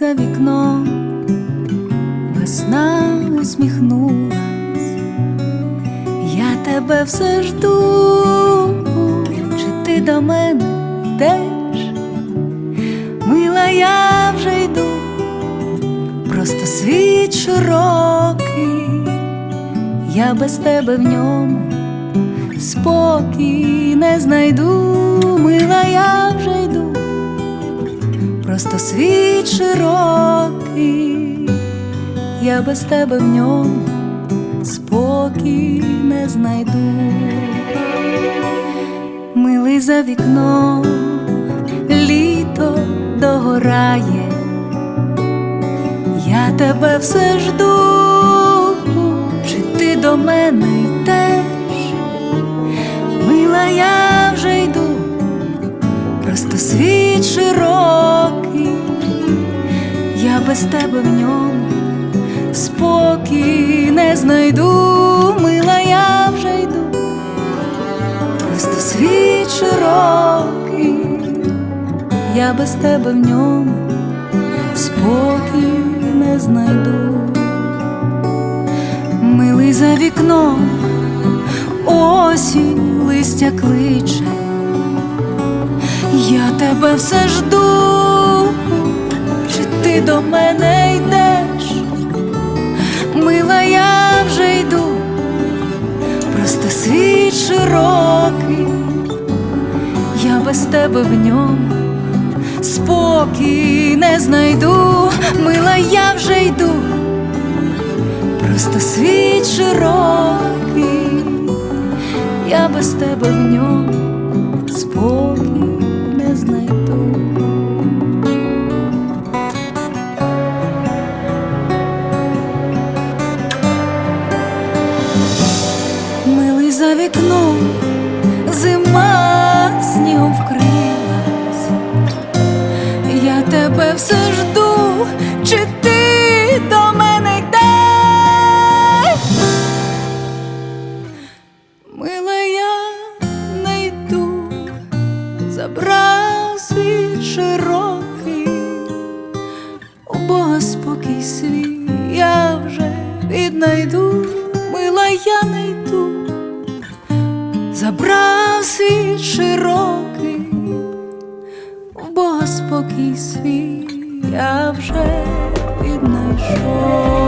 за вікном, весна усміхнулась, я тебе все жду, чи ти до мене йдеш? Мила, я вже йду, просто світ широкий, я без тебе в ньому спокій не знайду, мила, я широкий, я без тебе в ньому спокій не знайду, милий за вікном, літо догорає, я тебе все жду, чи ти до мене йдеш, мила, я вже йду просто світ широкий, без тебе в ньому. Спокій не знайду, мила, я вже йду, просто світ широкий, я без тебе в ньому. Спокій не знайду, милий за вікном, осінь листя кличе. Я тебе все жду, ти до мене йдеш, мила, я вже йду, просто світ широкий, я без тебе в ньому спокій не знайду, мила, я вже йду, просто світ широкий, я без тебе в ньому спокій не знайду. За вікном, зима снігом вкрилась, я тебе все жду, чи ти до мене йдеш? Мила, я не йду, забрав світ широкий, у Бога спокій свій я вже віднайду, мила, я не йду, забрав світ широкий, Бога спокій свій я вже віднайшов.